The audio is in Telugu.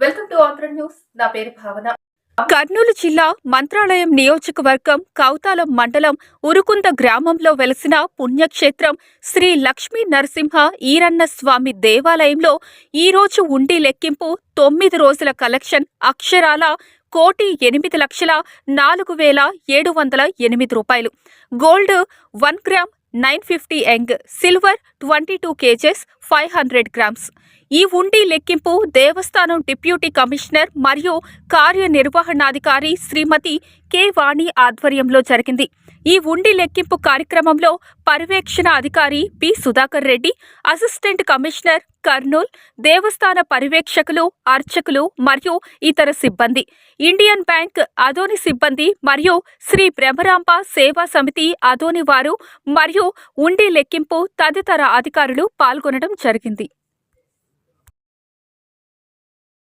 Welcome to Andhra news. నా పేరు భావన. కర్నూలు జిల్లా మంత్రాలయం నియోజకవర్గం కౌతాలం మండలం ఉరుకుంద గ్రామంలో వెలసిన పుణ్యక్షేత్రం శ్రీ లక్ష్మీ నరసింహ ఈరన్న స్వామి దేవాలయంలో ఈరోజు ఉండి లెక్కింపు తొమ్మిది రోజుల కలెక్షన్ అక్షరాల కోటి ఎనిమిది లక్షల నాలుగు వేల ఏడు వందల ఎనిమిది రూపాయలు. Gold one gram nine fifty young silver twenty two kgs five hundred grams. ఈ ఉండి లెక్కింపు దేవస్థానం డిప్యూటీ కమిషనర్ మరియు కార్యనిర్వహణాధికారి శ్రీమతి కె వాణి ఆధ్వర్యంలో జరిగింది. ఈ ఉండి లెక్కింపు కార్యక్రమంలో పర్యవేక్షణ అధికారి P Sudhakar Reddy assistant commissioner Kurnool దేవస్థాన పర్యవేక్షకులు అర్చకులు మరియు ఇతర సిబ్బంది. ఇండియన్ బ్యాంక్ అదోని సిబ్బంది మరియు శ్రీ బ్రహ్మరాంబ సేవా సమితి అదోని వారు మరియు ఉండి లెక్కింపు తదితర అధికారులు పాల్గొనడం జరిగింది.